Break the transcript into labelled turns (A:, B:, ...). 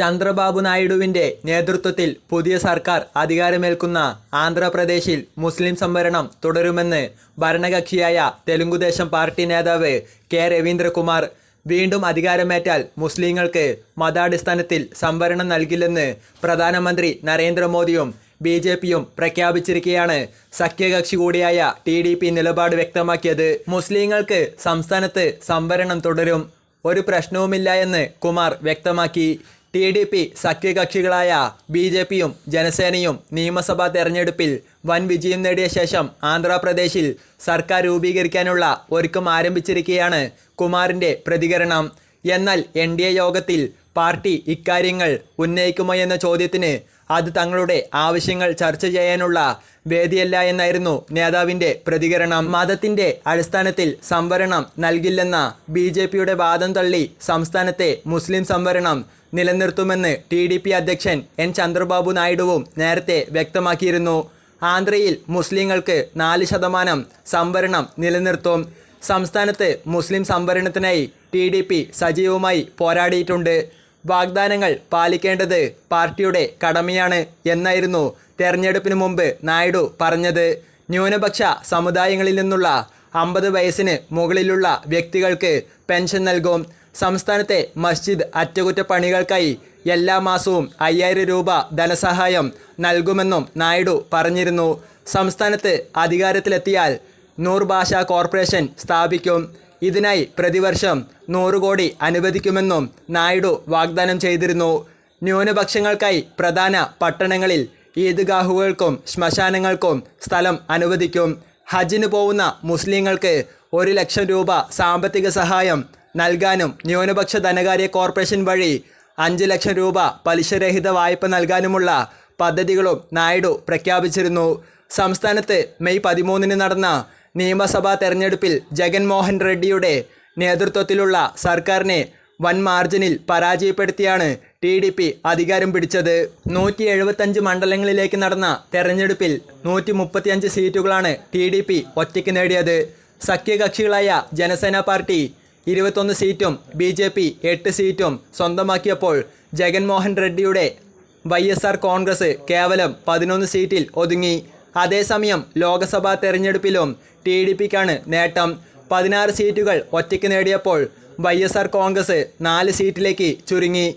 A: ചന്ദ്രബാബു നായിഡുവിന്റെ നേതൃത്വത്തിൽ പുതിയ സർക്കാർ അധികാരമേൽക്കുന്ന ആന്ധ്രാപ്രദേശിൽ മുസ്ലിം സംവരണം തുടരുമെന്ന് ഭരണകക്ഷിയായ തെലുങ്കുദേശം പാർട്ടി നേതാവ് കെ രവീന്ദ്രകുമാർ വീണ്ടും അധികാരമേറ്റാൽ മുസ്ലിങ്ങൾക്ക് മതാടിസ്ഥാനത്തിൽ സംവരണം നൽകില്ലെന്ന് പ്രധാനമന്ത്രി നരേന്ദ്രമോദിയും ബി ജെ പിയും പ്രഖ്യാപിച്ചിരിക്കെയാണ് സഖ്യകക്ഷി കൂടിയായ ടി ഡി പി നിലപാട് വ്യക്തമാക്കിയത്. മുസ്ലിങ്ങൾക്ക് സംസ്ഥാനത്ത് സംവരണം തുടരും. ഒരു പ്രശ്നവുമില്ല എന്ന് കുമാർ വ്യക്തമാക്കി. ടി ഡി പി സഖ്യകക്ഷികളായ ബി ജെ പിയും ജനസേനയും നിയമസഭാ തെരഞ്ഞെടുപ്പിൽ വൻ വിജയം നേടിയ ശേഷം ആന്ധ്രാപ്രദേശിൽ സർക്കാർ രൂപീകരിക്കാനുള്ള ഒരുക്കം ആരംഭിച്ചിരിക്കുകയാണ് കുമാറിന്റെ പ്രതികരണം. എന്നാൽ എൻ ഡി എ യോഗത്തിൽ പാർട്ടി ഇക്കാര്യങ്ങൾ ഉന്നയിക്കുമോ എന്ന ചോദ്യത്തിന് അത് തങ്ങളുടെ ആവശ്യങ്ങൾ ചർച്ച ചെയ്യാനുള്ള വേദിയല്ല എന്നായിരുന്നു നേതാവിന്റെ പ്രതികരണം. മതത്തിന്റെ അടിസ്ഥാനത്തിൽ സംവരണം നൽകില്ലെന്ന ബി ജെ പിയുടെ വാദം തള്ളി സംസ്ഥാനത്തെ മുസ്ലിം സംവരണം നിലനിർത്തുമെന്ന് ടി ഡി പി അധ്യക്ഷൻ എൻ ചന്ദ്രബാബു നായിഡുവും നേരത്തെ വ്യക്തമാക്കിയിരുന്നു. ആന്ധ്രയിൽ മുസ്ലിങ്ങൾക്ക് നാല് ശതമാനം സംവരണം നിലനിർത്തും. സംസ്ഥാനത്ത് മുസ്ലിം സംവരണത്തിനായി ടി സജീവമായി പോരാടിയിട്ടുണ്ട്. വാഗ്ദാനങ്ങൾ പാലിക്കേണ്ടത് പാർട്ടിയുടെ കടമയാണ് എന്നായിരുന്നു തെരഞ്ഞെടുപ്പിന് മുമ്പ് നായിഡു പറഞ്ഞത്. ന്യൂനപക്ഷ സമുദായങ്ങളിൽ നിന്നുള്ള അമ്പത് വയസ്സിന് മുകളിലുള്ള വ്യക്തികൾക്ക് പെൻഷൻ നൽകും. സംസ്ഥാനത്തെ മസ്ജിദ് അറ്റകുറ്റപ്പണികൾക്കായി എല്ലാ മാസവും അയ്യായിരം രൂപ ധനസഹായം നൽകുമെന്നും നായിഡു പറഞ്ഞിരുന്നു. സംസ്ഥാനത്ത് അധികാരത്തിലെത്തിയാൽ നൂർ ഭാഷ കോർപ്പറേഷൻ സ്ഥാപിക്കും. ഇതിനായി പ്രതിവർഷം നൂറ് കോടി അനുവദിക്കുമെന്നും നായിഡു വാഗ്ദാനം ചെയ്തിരുന്നു. ന്യൂനപക്ഷങ്ങൾക്കായി പ്രധാന പട്ടണങ്ങളിൽ ഈദ്ഗാഹുകൾക്കും ശ്മശാനങ്ങൾക്കും സ്ഥലം അനുവദിക്കും. ഹജ്ജിന് പോകുന്ന മുസ്ലിങ്ങൾക്ക് ഒരു ലക്ഷം രൂപ സാമ്പത്തിക സഹായം നൽകാനും ന്യൂനപക്ഷ ധനകാര്യ കോർപ്പറേഷൻ വഴി അഞ്ച് ലക്ഷം രൂപ പലിശരഹിത വായ്പ നൽകാനുമുള്ള പദ്ധതികളും നായിഡു പ്രഖ്യാപിച്ചിരുന്നു. സംസ്ഥാനത്ത് മെയ് പതിമൂന്നിന് നടന്ന നിയമസഭാ തെരഞ്ഞെടുപ്പിൽ ജഗൻമോഹൻ റെഡ്ഡിയുടെ നേതൃത്വത്തിലുള്ള സർക്കാരിനെ വൻ മാർജിനിൽ പരാജയപ്പെടുത്തിയാണ് ടി ഡി പി അധികാരം പിടിച്ചത്. നൂറ്റി എഴുപത്തഞ്ച് മണ്ഡലങ്ങളിലേക്ക് നടന്ന തെരഞ്ഞെടുപ്പിൽ നൂറ്റി മുപ്പത്തിയഞ്ച് സീറ്റുകളാണ് ടി ഡി പി ഒറ്റയ്ക്ക് നേടിയത്. സഖ്യകക്ഷികളായ ജനസേന പാർട്ടി ഇരുപത്തൊന്ന് സീറ്റും ബി ജെ പി എട്ട് സീറ്റും സ്വന്തമാക്കിയപ്പോൾ ജഗൻമോഹൻ റെഡ്ഡിയുടെ വൈ എസ് ആർ കോൺഗ്രസ് കേവലം പതിനൊന്ന് സീറ്റിൽ ഒതുങ്ങി. അതേസമയം ലോക്സഭാ തെരഞ്ഞെടുപ്പിലും ടി ഡി പിക്കാണ് നേട്ടം. പതിനാറ് സീറ്റുകൾ ഒറ്റയ്ക്ക് നേടിയപ്പോൾ വൈ എസ് ആർ കോൺഗ്രസ് നാല് സീറ്റിലേക്ക് ചുരുങ്ങി.